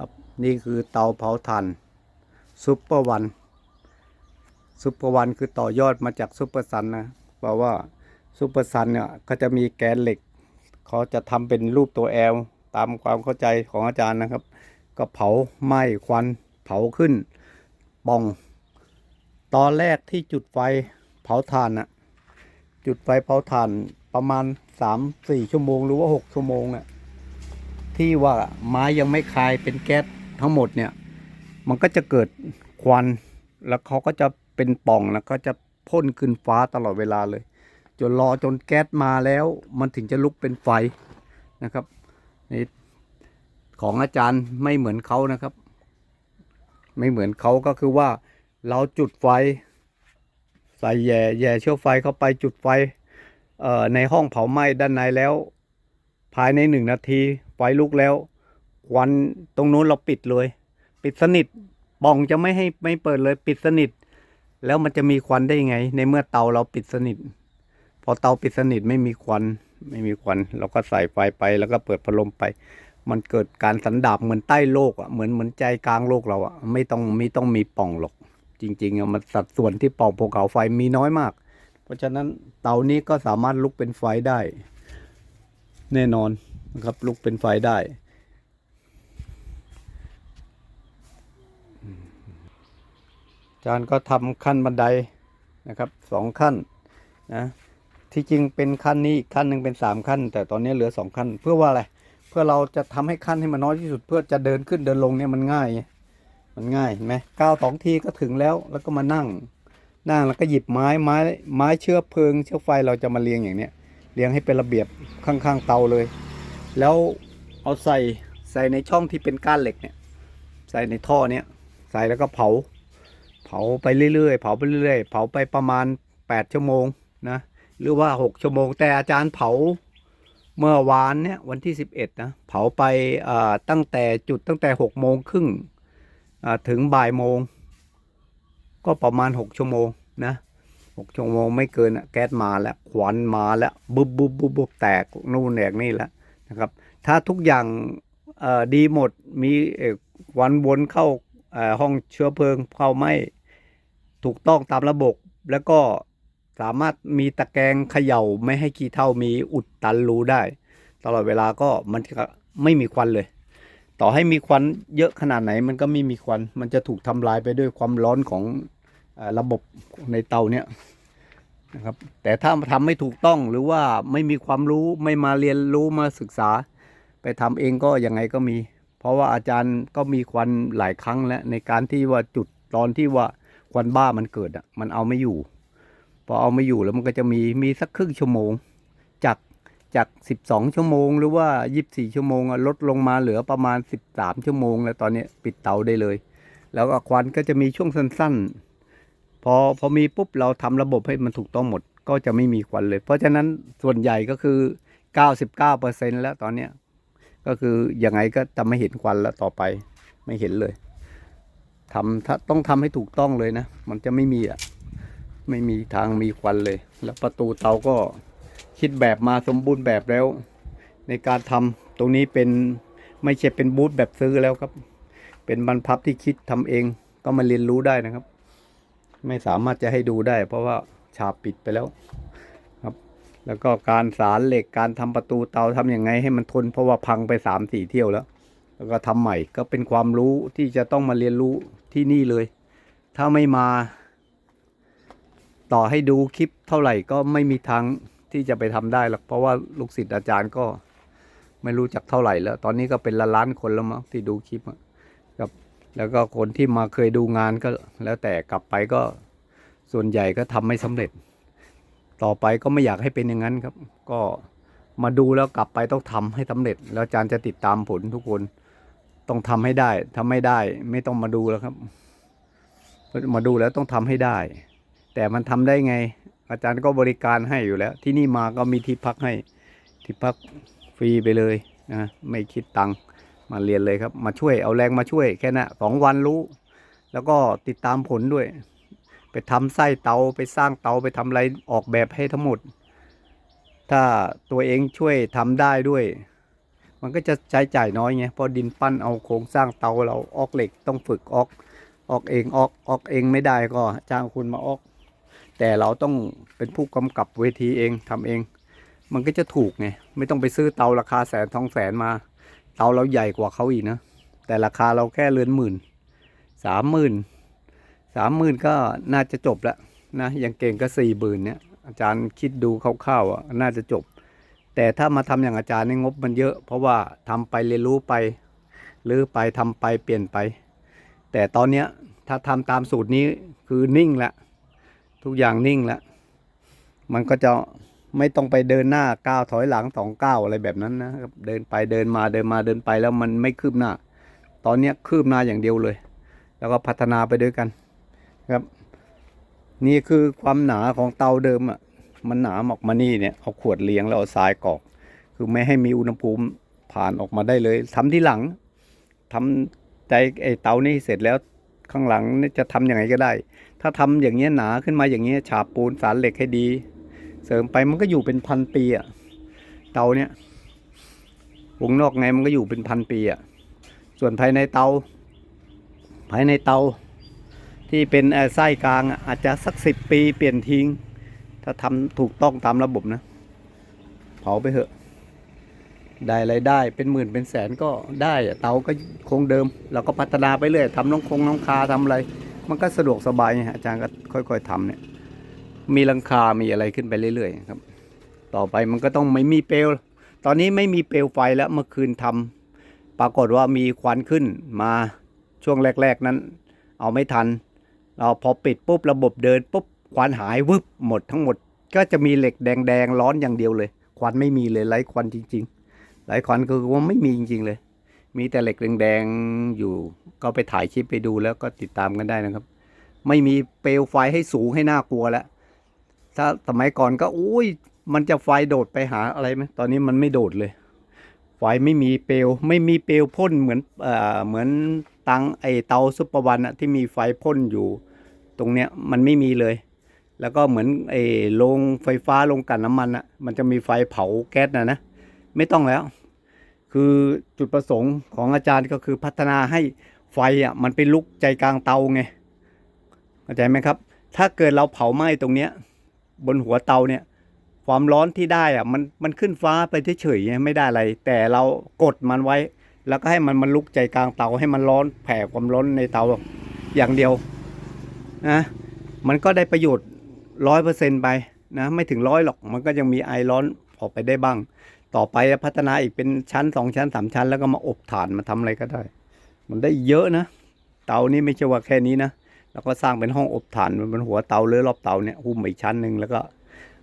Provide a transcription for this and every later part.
ครับนี่คือเตาเผาถ่านซุปเปอร์วันซุปเปอร์วันคือต่อยอดมาจากซุปเปอร์ซันนะเพราะว่าซุปเปอร์ซันเนี่ยก็จะมีแกนเหล็กเขาจะทำเป็นรูปตัวแอลตามความเข้าใจของอาจารย์นะครับ ก็เผาไหม้ควันเผาขึ้นป่อง ตอนแรกที่จุดไฟเผาถ่านน่ะจุดไฟเผาถ่านประมาณสามสี่ชั่วโมงหรือว่าหกชั่วโมงน่ะ ที่ว่าไม้ยังไม่คายเป็นแก๊สทั้งหมดเนี่ย มันก็จะเกิดควัน แล้วเขาก็จะเป็นป่องแล้วก็จะพ่นขึ้นฟ้าตลอดเวลาเลย จนรอจนแก๊สมาแล้ว มันถึงจะลุกเป็นไฟนะครับนี่ของอาจารย์ไม่เหมือนเขานะครับ ไม่เหมือนเขาก็คือว่าเราจุดไฟ ใส่แย่แย่เชื้อไฟเข้าไปจุดไฟในห้องเผาไหม้ด้านในแล้ว ภายในหนึ่งนาที ไฟลุกแล้วควันตรงนู้นเราปิดเลย ปิดสนิทป่องจะไม่ให้ไม่เปิดเลยปิดสนิท แล้วมันจะมีควันได้ยังไง ในเมื่อเตาเราปิดสนิท พอเตาปิดสนิทไม่มีควัน ไม่มีควัน เราก็ใส่ไฟไปแล้วก็เปิดพัดลมไป มันเกิดการสันดาบเหมือนใต้โลกอะเหมือนเหมือนใจกลางโลกเราอะไม่ต้องไม่ต้องมีป่องหรอก จริงๆอะมันสัดส่วนที่ป่องภูเขาไฟมีน้อยมาก เพราะฉะนั้นเตานี้ก็สามารถลุกเป็นไฟได้ แน่นอน นะครับลุกเป็นไฟได้ จารย์ก็ทำขั้นบันไดนะครับสองขั้นนะที่จริงเป็นขั้นนี้อีกขั้นหนึ่งเป็นสามขั้น แต่ตอนนี้เหลือสองขั้น เพื่อว่าอะไรเพื่อเราจะทำให้ขั้นให้มันน้อยที่สุดเพื่อจะเดินขึ้นเดินลงเนี่ยมันง่าย มันง่ายไหมก้าวสองทีก็ถึงแล้วแล้วก็มานั่ง นั่งแล้วก็หยิบไม้ไม้ไม้เชื้อเพลิง เชื้อไฟเราจะมาเรียงอย่างเนี้ยเรียงให้เป็นระเบียบข้างๆเตาเลย แล้วเอาใส่ใส่ในช่องที่เป็นก้านเหล็กเนี่ย ใส่ในท่อเนี้ยใส่แล้วก็เผา เผาไปเรื่อยๆ เผาไปเรื่อยๆ เผาไปประมาณแปดชั่วโมงนะ หรือว่าหกชั่วโมง แต่อาจารย์เผาเมื่อวานเนี่ยวันที่สิบเอ็ดนะ เผาไปตั้งแต่จุดตั้งแต่หกโมงครึ่งถึงบ่ายโมง ก็ประมาณหกชั่วโมงนะหกชั่วโมงไม่เกินอะแก๊สมาแล้วควันมาแล้วบุบบุบบุบบุบแตกนู่นแตกนี่แล้ว นะครับถ้าทุกอย่างดีหมดมีวันวนเข้าห้องเชื้อเพลิงเข้าไหมถูกต้องตามระบบ แล้วก็สามารถมีตะแกรงเขย่าไม่ให้ขี้เท่ามีอุดตันรูได้ ตลอดเวลาก็มันไม่มีควันเลย ต่อให้มีควันเยอะขนาดไหนมันก็ไม่มีควัน มันจะถูกทำลายไปด้วยความร้อนของอระบบในเตาเนี่ย นะครับ แต่ถ้าทำไม่ถูกต้องหรือว่าไม่มีความรู้ไม่มาเรียนรู้มาศึกษา ไปทำเองก็ยังไงก็มี เพราะว่าอาจารย์ก็มีควันหลายครั้งแล้วในการที่ว่าจุดตอนที่ว่าควันบ้ามันเกิดอะมันเอาไม่อยู่ พอเอาไม่อยู่แล้วมันก็จะมีมีสักครึ่งชั่วโมง จากจาก 12 ชั่วโมง หรือว่า 24 ชั่วโมงลดลงมาเหลือประมาณ 13 ชั่วโมง แล้วตอนนี้ปิดเตาได้เลย แล้วก็ควันก็จะมีช่วงสั้น ๆ พอพอมีปุ๊บเราทำระบบให้มันถูกต้องหมดก็จะไม่มีควันเลย เพราะฉะนั้นส่วนใหญ่ก็คือ 99%แล้วตอนเนี้ยก็คือยังไงก็จะไม่เห็นควันแล้วต่อไปไม่เห็นเลยทำถ้าต้องทำให้ถูกต้องเลยนะ มันจะไม่มีอะไม่มีทางมีควันเลย แล้วประตูเตาก็คิดแบบมาสมบูรณ์แบบแล้ว ในการทำตรงนี้เป็นไม่ใช่เป็นบูธแบบซื้อแล้วครับ เป็นบรรพับที่คิดทำเองก็มาเรียนรู้ได้นะครับ ไม่สามารถจะให้ดูได้ เพราะว่าฉาบปิดไปแล้วครับ แล้วก็การสารเหล็กการทำประตูเตาทำยังไงให้มันทน เพราะว่าพังไปสามสี่เที่ยวแล้ว แล้วก็ทำใหม่ก็เป็นความรู้ที่จะต้องมาเรียนรู้ที่นี่เลย ถ้าไม่มา ต่อให้ดูคลิปเท่าไหร่ก็ไม่มีทางที่จะไปทำได้หรอกเพราะว่าลูกศิษย์อาจารย์ก็ไม่รู้จักเท่าไหร่แล้ว ตอนนี้ก็เป็นล้านล้านคนแล้วมั้งที่ดูคลิปอะครับ แล้วก็คนที่มาเคยดูงานก็แล้วแต่กลับไปก็ส่วนใหญ่ก็ทำไม่สำเร็จ ต่อไปก็ไม่อยากให้เป็นอย่างนั้นครับ ก็มาดูแล้วกลับไปต้องทำให้สำเร็จ แล้วอาจารย์จะติดตามผลทุกคนต้องทำให้ได้ทำไม่ได้ไม่ต้องมาดูแล้วครับ มาดูแล้วต้องทำให้ได้ แต่มันทำได้ไง อาจารย์ก็บริการให้อยู่แล้ว ที่นี่มาก็มีที่พักให้ที่พักฟรีไปเลยนะไม่คิดตังค์ มาเรียนเลยครับ มาช่วยเอาแรงมาช่วยแค่นั้นสองวันรู้ แล้วก็ติดตามผลด้วย ไปทำไส้เตาไปสร้างเตาไปทำอะไรออกแบบให้ทั้งหมด ถ้าตัวเองช่วยทำได้ด้วย มันก็จะใช้จ่ายน้อยไงเพราะดินปั้นเอาโครงสร้างเตาเราออกเหล็กต้องฝึกออกออกเองออกออกเองไม่ได้ก็จ้างคุณมาออก แต่เราต้องเป็นผู้กำกับเวทีเองทำเอง มันก็จะถูกไงไม่ต้องไปซื้อเตาราคาแสนทองแสนมา เตาเราใหญ่กว่าเขาอีกนะ แต่ราคาเราแค่เรือนหมื่นสามหมื่นสามหมื่นก็น่าจะจบแล้วนะย่างเก่งก็สี่หมื่นเนี่ยอาจารย์คิดดูคร่าวๆอะน่าจะจบ แต่ถ้ามาทำอย่างอาจารย์เนี่งบมันเยอะ เพราะว่าทำไปเรียนรู้ไปหรือไปทำไปเปลี่ยนไป แต่ตอนเนี้ยถ้าทำตามสูตรนี้คือนิ่งล้วทุกอย่างนิ่งล้วมันก็จะ ไม่ต้องไปเดินหน้าก้าวถอยหลังสองก้าวอะไรแบบนั้นนะครับ เดินไปเดินมาเดินมาเดินไปแล้วมันไม่คืบหน้า ตอนเนี้คืบหน้าอย่างเดียวเลย แล้วก็พัฒนาไปด้วยกันครับ นี่คือความหนาของเตาเดิมอะมันหนาออกมานี่เนี่ยเอาขวดเลี้ยงแล้วเอาทรายกรอก คือไม่ให้มีอุณหภูมิผ่านออกมาได้เลยทำที่หลังทำใจไอ้เตานี่เสร็จแล้วข้างหลังนี่จะทำยังไงก็ได้ ถ้าทำอย่างเงี้ยหนาขึ้นมาอย่างเงี้ยฉาบปูนสารเหล็กให้ดี เสริมไปมันก็อยู่เป็นพันปีอะเตาเนี่ยวงนอกไงมันก็อยู่เป็นพันปีอะส่วนภายในเตา ภายในเตา ที่เป็นไส้กลางอาจจะสักสิบปีเปลี่ยนทิ้ง ถ้าทำถูกต้องตามระบบนะ เผาไปเถอะ ได้ไรายได้เป็นหมื่นเป็นแสนก็ได้เตาก็คงเดิม เราก็พัฒนาไปเรื่อยทำน้องคงน้องคาทำอะไร มันก็สะดวกสบายไงอาจารย์ก็ค่อย ๆทำเนี่ย มีลังคา มีอะไรขึ้นไปเรื่อยๆครับ ต่อไปมันก็ต้องไม่มีเปลว ตอนนี้ไม่มีเปลวไฟแล้วเมื่อคืนทำปรากฏว่ามีควันขึ้นมาช่วงแรก ๆนั้น เอาไม่ทัน เราพอปิดปุ๊บระบบเดินปุ๊บควันหายวึบหมดทั้งหมด ก็จะมีเหล็กแดงๆร้อนอย่างเดียวเลย ควันไม่มีเลยไร้ควันจริง ๆ ไร้ควันคือว่าไม่มีจริง ๆ เลย มีแต่เหล็กแดงๆอยู่ ก็ไปถ่ายคลิปไปดูแล้วก็ติดตามกันได้นะครับ ไม่มีเปลวไฟให้สูงให้น่ากลัวแล้ว ถ้าสมัยก่อนก็อุ้ยมันจะไฟโดดไปหาอะไรไหมตอนนี้มันไม่โดดเลย ไฟไม่มีเปลวไม่มีเปลวพ่นเหมือนเอ่อเหมือนตังไอเตาซุปเปอร์วันอะที่มีไฟพ่นอยู่ ตรงเนี้ยมันไม่มีเลย แล้วก็เหมือนไอโรงไฟฟ้าโรงกันน้ำมันอะมันจะมีไฟเผาแก๊สนะนะไม่ต้องแล้ว คือจุดประสงค์ของอาจารย์ก็คือพัฒนาให้ไฟอะมันไปลุกใจกลางเตาไงเข้าใจไหมครับ ถ้าเกิดเราเผาไหม้ตรงเนี้ย บนหัวเตาเนี่ย ความร้อนที่ได้อะมันมันขึ้นฟ้าไปเฉยๆไม่ได้อะไร แต่เรากดมันไว้ แล้วก็ให้มันมันลุกใจกลางเตาให้มันร้อนแผ่ความร้อนในเตาอย่างเดียวนะมันก็ได้ประโยชน์ร้อยเปอร์เซ็นต์ไปนะไม่ถึงร้อยหรอกมันก็ยังมีไอร้อนออกไปได้บ้าง ต่อไปพัฒนาอีกเป็นชั้นสองชั้นสามชั้น แล้วก็มาอบถ่านมาทำอะไรก็ได้ มันได้เยอะนะ เตานี่ไม่ใช่ว่าแค่นี้นะ แล้วก็สร้างเป็นห้องอบถ่านบนเป็นหัวเตาหรือรอบเตาเนี่ยหุ้มอีกชั้นหนึ่งแล้วก็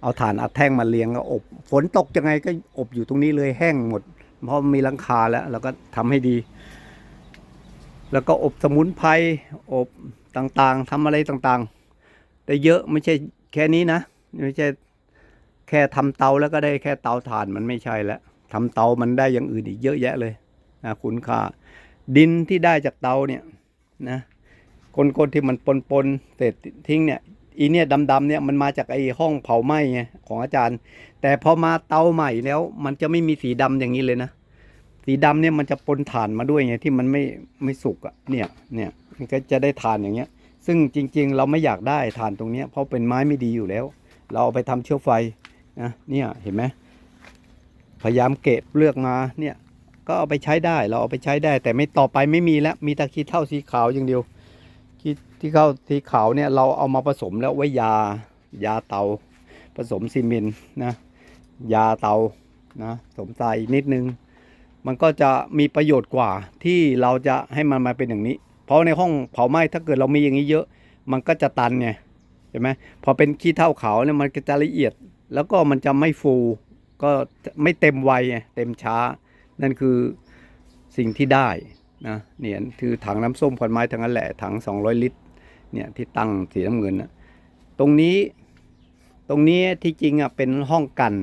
เอาถ่านอัดแท่งมาเรียงก็อบ ฝนตกยังไงก็อบอยู่ตรงนี้เลยแห้งหมด เพราะมีลังคาแล้วเราก็ทำให้ดี แล้วก็อบสมุนไพรอบต่างๆทำอะไรต่างๆ ได้เยอะไม่ใช่แค่นี้นะไม่ใช่แค่ทำเตาแล้วก็ได้แค่เตาถ่านมันไม่ใช่แล้วทำเตามันได้อย่างอื่นอีกเยอะแยะเลยนะคุณค่าดินที่ได้จากเตาเนี่ยนะ คนๆที่มันปนๆเศษทิ้งเนี่ยอีเนี่ยดำๆเนี่ยมันมาจากไอ้ห้องเผาไหม้ไงของอาจารย์ แต่พอมาเตาใหม่แล้ว มันจะไม่มีสีดำอย่างนี้เลยนะสีดำเนี่ยมันจะปนถ่านมาด้วยไงที่มันไม่ไม่สุกอะ่ะเนี่ยเนี่ยมันก็จะได้ถ่านอย่างเงี้ย ซึ่งจริง ๆ เราไม่อยากได้ถ่านตรงเนี้ยเพราะเป็นไม้ไม่ดีอยู่แล้ว เราเอาไปทำเชื้อไฟนะเนี่ยเห็นไหมพยายามเก็บเลือกมาเนี่ยก็เอาไปใช้ได้เราเอาไปใช้ได้ แต่ไม่ต่อไปไม่มีแล้วมีตะขี้เท่าสีขาวอย่างเดียว ที่เข้าสีขาวเนี่ยเราเอามาผสมแล้วไว้ยายาเตา ผสมซีเมนต์นะยาเตานะสมทรายนิดนึง มันก็จะมีประโยชน์กว่าที่เราจะให้มันมาเป็นอย่างนี้ เพราะในห้องเผาไหม้ถ้าเกิดเรามีอย่างนี้เยอะ มันก็จะตันไงใช่ไหมพอเป็นขี้เท่าขาวเนี่ยมันก็จะละเอียด แล้วก็มันจะไม่ฟูก็ไม่เต็มวัยไงเต็มช้า นั่นคือสิ่งที่ได้นะเนี่ยคือถังน้ำส้มขอนไม้ทั้งนั้นแหละถัง 200 ลิตร เนี่ยที่ตั้งสีน้ำเงินนะตรงนี้ตรงนี้ที่จริงอะเป็นห้องกัน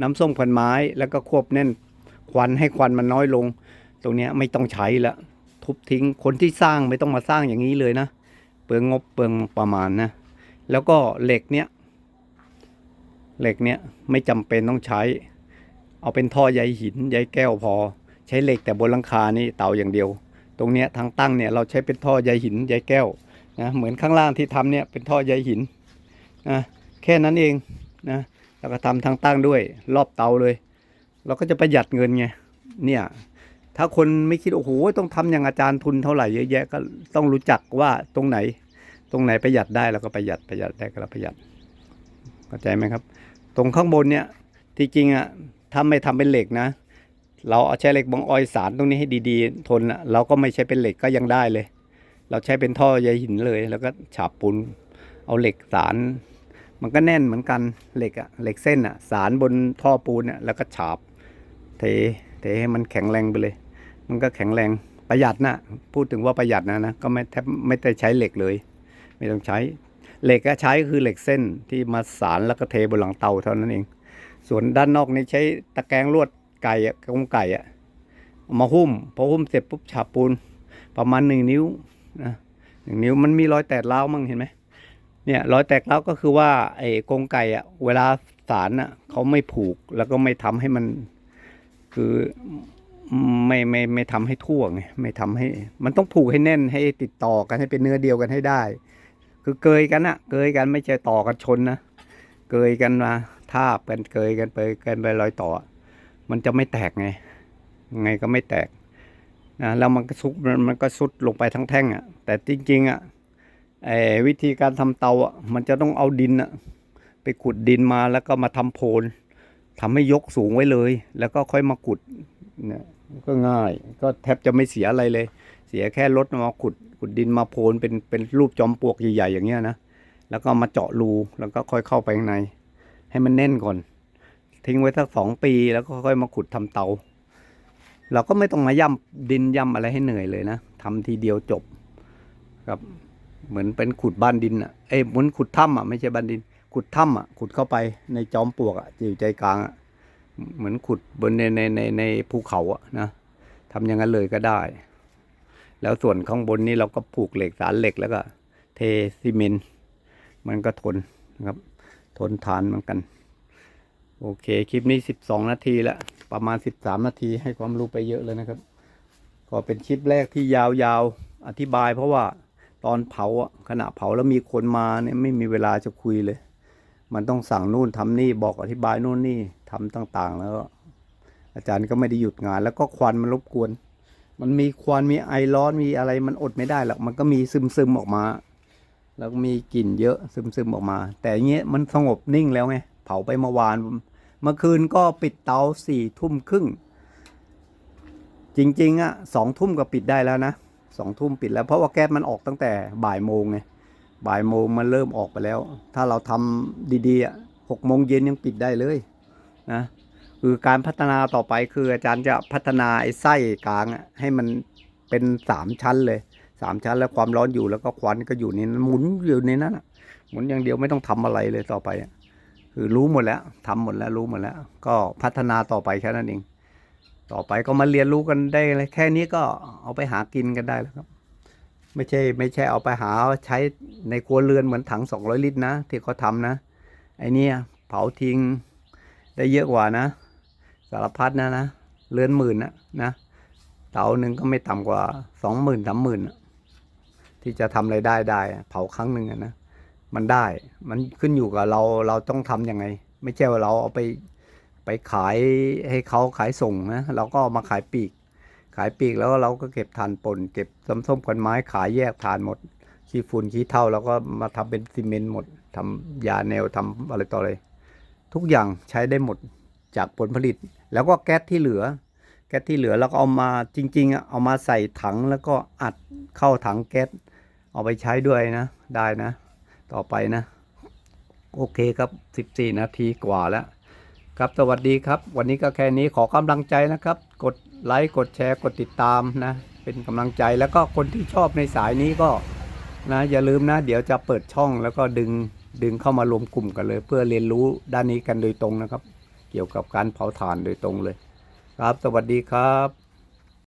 น้ำส้มควันไม้แล้วก็ควบแน่นควันให้ควันมันน้อยลง ตรงนี้ไม่ต้องใช้ละทุบทิ้งคนที่สร้างไม่ต้องมาสร้างอย่างนี้เลยนะเปลืองงบเปลืองประมาณนะแล้วก็เหล็กเนี้ยเหล็กเนี้ยไม่จำเป็นต้องใช้ เอาเป็นท่อใยหินใยแก้วพอ ใช้เหล็กแต่บนหลังคานี่เตาอย่างเดียว ตรงเนี้ยทางตั้งเนี่ยเราใช้เป็นท่อใยหินใยแก้ว นะเหมือนข้างล่างที่ทำเนี่ยเป็นท่อใยหินนะแค่นั้นเองนะแล้วก็ทำทางตั้งด้วยรอบเตาเลย เราก็จะประหยัดเงินไงเนี่ยถ้าคนไม่คิดโอ้โหต้องทำอย่างอาจารย์ทุนเท่าไหร่เยอะแยะก็ต้องรู้จักว่าตรงไหน ตรงไหนประหยัดได้เราก็ประหยัดประหยัดได้ก็เราประหยัดเข้าใจไหมครับ ตรงข้างบนเนี่ยที่จริงอะถ้าไม่ทำเป็นเหล็กนะ เราเอาใช้เหล็กบางออยสารตรงนี้ให้ดีๆ ทนอะเราก็ไม่ใช้เป็นเหล็กก็ยังได้เลย เราใช้เป็นท่อใยหินเลย แล้วก็ฉาบปูนเอาเหล็กสาร มันก็แน่นเหมือนกันเหล็กอะเหล็กเส้นอะสารบนท่อปูนอะแล้วก็ฉาบเทเทให้มันแข็งแรงไปเลย มันก็แข็งแรงประหยัดนะพูดถึงว่าประหยัดนะนะก็ไม่แทบไม่ได้ใช้เหล็กเลย ไม่ต้องใช้เหล็กก็ใช้คือเหล็กเส้นที่มาสารแล้วก็เทบนหลังเตาเท่านั้นเอง ส่วนด้านนอกนี่ใช้ตะแกรงลวดไก่อะกรงไก่อะมาหุ้มพอหุ้มเสร็จปุ๊บฉาบปูนประมาณหนึ่งนิ้ว นะหนึ่งนิ้วมันมีรอยแตกร้ามั้งเห็นไหมเนี่ยรอยแตกร้าก็คือว่าไอ้กรงไก่อะเวลาสารอะเขาไม่ผูกแล้วก็ไม่ทำให้มัน คือไม่ไม่ไม่ทำให้ทั่วไงไม่ทำให้ มันต้องผูกให้แน่นให้ติดต่อกันให้เป็นเนื้อเดียวกันให้ได้ คือเกยกันอะเกยกันไม่ใช่ต่อกันชนนะเกยกันมาทาบกันเกยกันไปกันไปรอยต่อ มันจะไม่แตกไงไงก็ไม่แตก นะแล้วมันก็ซุกมันก็ซุดลงไปทั้งแท่งอะแต่จริงๆอะไอ้วิธีการทำเตาอะมันจะต้องเอาดินอะไปขุดดินมาแล้วก็มาทำโพนทำให้ยกสูงไว้เลย แล้วก็ค่อยมาขุดเนี่ยก็ง่าย ก็แทบจะไม่เสียอะไรเลย เสียแค่รถมาขุดขุดดินมาโพนเป็นเป็นรูปจอมปลวกใหญ่ๆอย่างเงี้ยนะแล้วก็มาเจาะรูแล้วก็ค่อยเข้าไปข้างใน ให้มันแน่นก่อน ทิ้งไว้สักสองปีแล้วก็ค่อยมาขุดทำเตา เราก็ไม่ต้องมาย่ำดินย่ำอะไรให้เหนื่อยเลยนะทำทีเดียวจบครับ เหมือนเป็นขุดบ้านดินอะเอ้เหมือนขุดถ้ำอะไม่ใช่บ้านดิน ขุดถ้ำอะขุดเข้าไปในจอมปลวกอะอยู่ใจกลางอะเหมือนขุดบนในในในในภูเขาอะนะทำอย่างนั้นเลยก็ได้ แล้วส่วนข้างบนนี้เราก็ผูกเหล็กสารเหล็กแล้วก็ เทซีเมนต์มันก็ทนนะครับ ทนทานเหมือนกัน โอเค คลิปนี้สิบสองนาทีแล้ว ประมาณสิบสามนาทีให้ความรู้ไปเยอะเลยนะครับ ก็เป็นคลิปแรกที่ยาวๆอธิบาย เพราะว่าตอนเผาขณะเผาแล้วมีคนมาเนี่ยไม่มีเวลาจะคุยเลย มันต้องสั่งนู่นทำนี่บอกอธิบายนู่นนี่ทำต่างๆ แล้ว อาจารย์ก็ไม่ได้หยุดงาน แล้วก็ควันมันรบกวน มันมีควันมีไอร้อนมีอะไรมันอดไม่ได้หรอกมันก็มีซึมๆออกมา แล้วมีกลิ่นเยอะซึมๆออกมา แต่ย่างเงี้ยมันสงบนิ่งแล้วไงเผาไปเมื่อวาน เมื่อคืนก็ปิดเตาสี่ทุ่มครึ่ง จริงๆอะสองทุ่มก็ปิดได้แล้วนะสองทุ่มปิดแล้วเพราะว่าแก๊สมันออกตั้งแต่บ่ายโมงไงบ่ายโมงมันเริ่มออกไปแล้ว ถ้าเราทำดีๆอะหกโมงเย็นยังปิดได้เลยนะคือการพัฒนาต่อไปคืออาจารย์จะพัฒนาไอ้ไส้กลางอะให้มันเป็นสามชั้นเลยสามชั้นแล้วความร้อนอยู่แล้วก็ควันก็อยู่ในนั้นหมุนอยู่ในนั้นอะหมุนอย่างเดียวไม่ต้องทำอะไรเลยต่อไปอะ คือรู้หมดแล้วทำหมดแล้วรู้หมดแล้ว ก็พัฒนาต่อไปแค่นั้นเอง ต่อไปก็มาเรียนรู้กันได้เลยแค่นี้ก็เอาไปหากินกันได้แล้วครับ ไม่ใช่ไม่ใช่เอาไปหาใช้ในครัวเรือนเหมือนถังสองร้อยลิตรนะ ที่เขาทำนะไอเนี้ยเผาทิ้งได้เยอะกว่านะ สารพัดนะนะเรือนหมื่นนะนะเตาหนึ่งก็ไม่ต่ำกว่าสองหมื่นสามหมื่นที่จะทำอะไรได้ได้ เผาครั้งหนึ่งนะ มันได้ มันขึ้นอยู่กับเราเราต้องทำยังไง ไม่ใช่ว่าเราเอาไปไปขายให้เขาขายส่งนะเราก็ามาขายปีก ขายปีกแล้วเราก็เก็บทานปนเก็บส้มส้มกันไม้ขายแยกทานหมดขี้ฝุ่นขี้เท่า แล้วก็มาทำเป็นซีเมนต์หมดทำยาแนวทำอะไรต่ออะไรทุกอย่างใช้ได้หมดจากผลผลิต แล้วก็แก๊สที่เหลือ แก๊สที่เหลือเราก็เอามาจริง ๆ เอามาใส่ถังแล้วก็อัดเข้าถังแก๊สเอาไปใช้ด้วยนะ ได้นะ ต่อไปนะ โอเคครับ 14 นาทีกว่าแล้ว ครับสวัสดีครับ วันนี้ก็แค่นี้ขอกำลังใจนะครับ กดไลค์กดแชร์กดติดตามนะ เป็นกำลังใจแล้วก็คนที่ชอบในสายนี้ก็นะอย่าลืมนะ เดี๋ยวจะเปิดช่องแล้วก็ดึงดึงเข้ามารวมกลุ่มกันเลย เพื่อเรียนรู้ด้านนี้กันโดยตรงนะครับ เกี่ยวกับการเผาถ่านโดยตรงเลย ครับ สวัสดีครับ